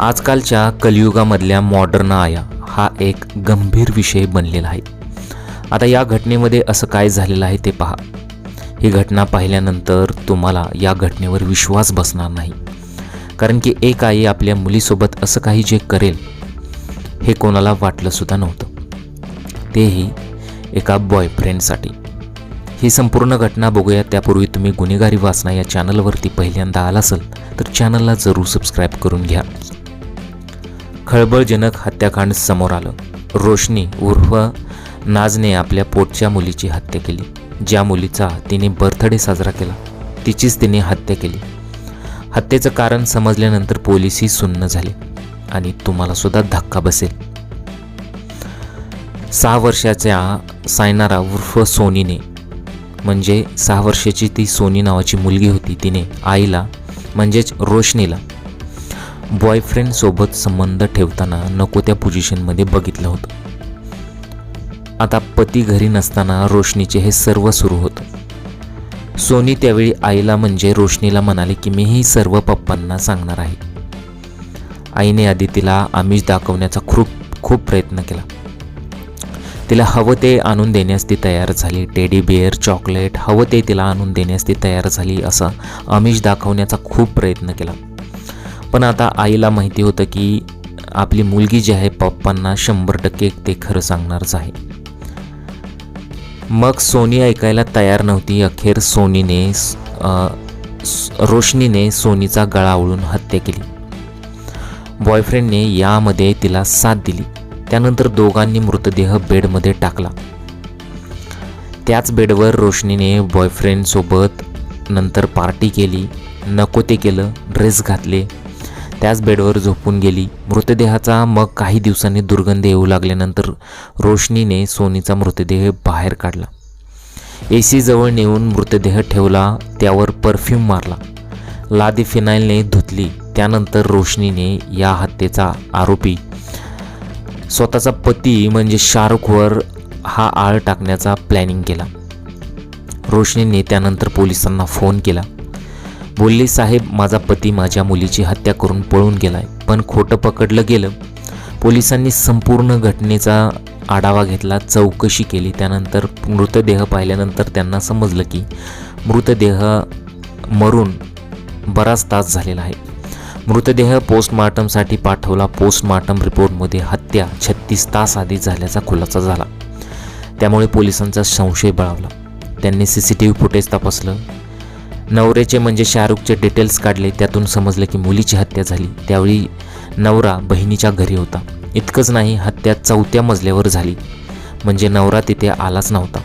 आजकालच्या कलियुगामधल्या मॉडर्न आया हा एक गंभीर विषय बनलेला आहे. आता या घटनेमध्ये असं काय झालेलं आहे ते पहा. ही घटना पाहिल्यानंतर तुम्हाला या घटनेवर विश्वास बसणार नाही. कारण की एक आई आपल्या मुलीसोबत असं काही जे करेल हे कोणाला वाटलंसुद्धा नव्हतं. तेही एका बॉयफ्रेंडसाठी ही संपूर्ण घटना बघूया. त्यापूर्वी तुम्ही गुन्हेगारी वाचना या चॅनलवरती पहिल्यांदा आला असेल तर चॅनलला जरूर सबस्क्राईब करून घ्या. खळबळजनक हत्याकांड समोर आलं. रोशनी उर्फ नाजने आपल्या पोटच्या मुलीची हत्या केली. ज्या मुलीचा तिने बर्थडे साजरा केला तिचीच तिने हत्या केली. हत्येचं कारण समजल्यानंतर पोलीसही सुन्न झाले आणि तुम्हाला सुद्धा धक्का बसेल. सहा वर्षाच्या सायनारा उर्फ सोनीने म्हणजे सहा वर्षाची ती सोनी नावाची मुलगी होती तिने आईला म्हणजेच रोशनीला बॉयफ्रेंडसोबत संबंध ठेवताना नको त्या पोझिशनमध्ये बघितलं होतं. आता पती घरी नसताना रोशनीचे हे सर्व सुरू होतं. सोनी त्यावेळी आईला म्हणजे रोशनीला म्हणाले की मी ही सर्व पप्पांना सांगणार आहे. आईने आधी तिला आमिष दाखवण्याचा खूप खूप प्रयत्न केला. तिला हवं ते आणून देण्यास ती तयार झाली. टेडी बिअर चॉकलेट हवं ते तिला आणून देण्यास ती तयार झाली असं आमिष दाखवण्याचा खूप प्रयत्न केला. पण आता आईला माहिती होतं की आपली मुलगी जी आहे पप्पांना शंभर टक्के ते खरं सांगणारच आहे. मग सोनी ऐकायला तयार नव्हती. अखेर सोनीने रोशनीने सोनीचा गळा आवळून हत्या केली. बॉयफ्रेंडने यामध्ये तिला साथ दिली. त्यानंतर दोघांनी मृतदेह बेडमध्ये टाकला. त्याच बेडवर रोशनीने बॉयफ्रेंडसोबत नंतर पार्टी केली. नको ते केलं ड्रेस घातले त्याच बेडवर झोपून गेली. मृतदेहाचा मग काही दिवसांनी दुर्गंध येऊ लागल्यानंतर रोशनीने सोनीचा मृतदेह बाहेर काढला. ए सीजवळ नेऊन मृतदेह ठेवला त्यावर परफ्यूम मारला. लादी फिनाईलने धुतली त्यानंतर रोशनीने या हत्येचा आरोपी स्वतःचा पती म्हणजे शाहरुखवर हा आळ टाकण्याचा प्लॅनिंग केला. रोशनीने त्यानंतर पोलिसांना फोन केला. बोलले साहेब माझा पती माझ्या मुलीची हत्या करून पळून गेलाय. पण खोटं पकडलं गेलं. पोलिसांनी संपूर्ण घटनेचा आढावा घेतला चौकशी केली. त्यानंतर मृतदेह पाहिल्यानंतर त्यांना समजलं की मृतदेह मरून बराच तास झालेला आहे. मृतदेह पोस्टमार्टमसाठी पाठवला. पोस्टमार्टम रिपोर्टमध्ये हत्या छत्तीस तास आधी झाल्याचा खुलासा झाला. त्यामुळे पोलिसांचा संशय बळावला त्यांनी C C T V footage तपासलं. नवऱ्याचे म्हणजे शाहरुखचे डिटेल्स काढले त्यातून समजले की मुलीची हत्या झाली. त्यावेळी नवरा बहिणीच्या घरी होता. इतकंच नाही हत्या चौथ्या मजल्यावर झाली. म्हणजे नवरा तिथे आलाच नव्हता.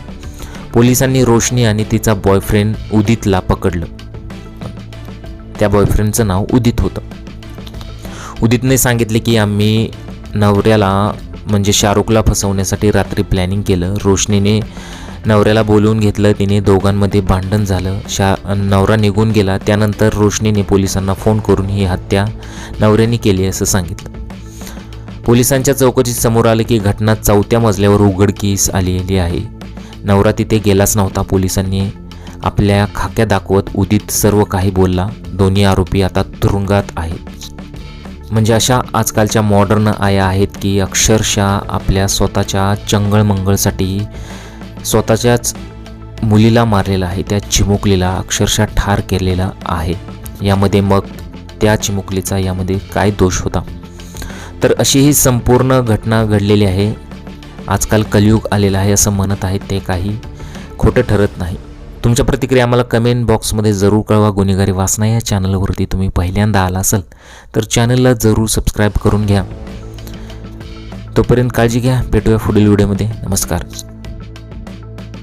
पोलिसांनी रोशनी आणि तिचा बॉयफ्रेंड उदितला पकडलं. त्या बॉयफ्रेंडचं नाव उदित होतं. उदितने सांगितले की आम्ही नवऱ्याला म्हणजे शाहरुखला फसवण्यासाठी रात्री प्लॅनिंग केलं. रोशनीने नवऱ्याला बोलवून घेतलं तिने दोघांमध्ये भांडण झालं. शा नवरा निघून गेला. त्यानंतर रोशनीने पोलिसांना फोन करून ही हत्या नवऱ्याने केली असं सांगितलं. पोलिसांच्या चौकशीत समोर आलं की घटना चौथ्या मजल्यावर उघडकीस आलेली आहे. नवरा तिथे गेलाच नव्हता. पोलिसांनी आपल्या खाक्या दाखवत उदित सर्व काही बोलला. दोन्ही आरोपी आता तुरुंगात आहेत. म्हणजे अशा आजकालच्या मॉडर्न आया आहेत की अक्षरशः आपल्या स्वतःच्या चंगळमंगळसाठी स्वतःच्याच मुलीला मारलेला आहे त्या चिमुकलीला अक्षरशः ठार केलेला आहे. यामध्ये मग त्या चिमुकलीचा यामध्ये काय दोष होता? तर अशी ही संपूर्ण घटना घडलेली आहे. आजकाल कलयुग आलेला आहे असं म्हणत आहेत ते काही खोटं ठरत नाही. तुमच्या प्रतिक्रिया आम्हाला कमेंट बॉक्समध्ये जरूर कळवा. गुन्हेगारी वाचना या चॅनलवरती तुम्ही पहिल्यांदा आला असाल तर चॅनलला जरूर सबस्क्राईब करून घ्या. तोपर्यंत काळजी घ्या. भेटूया पुढील व्हिडिओमध्ये नमस्कार.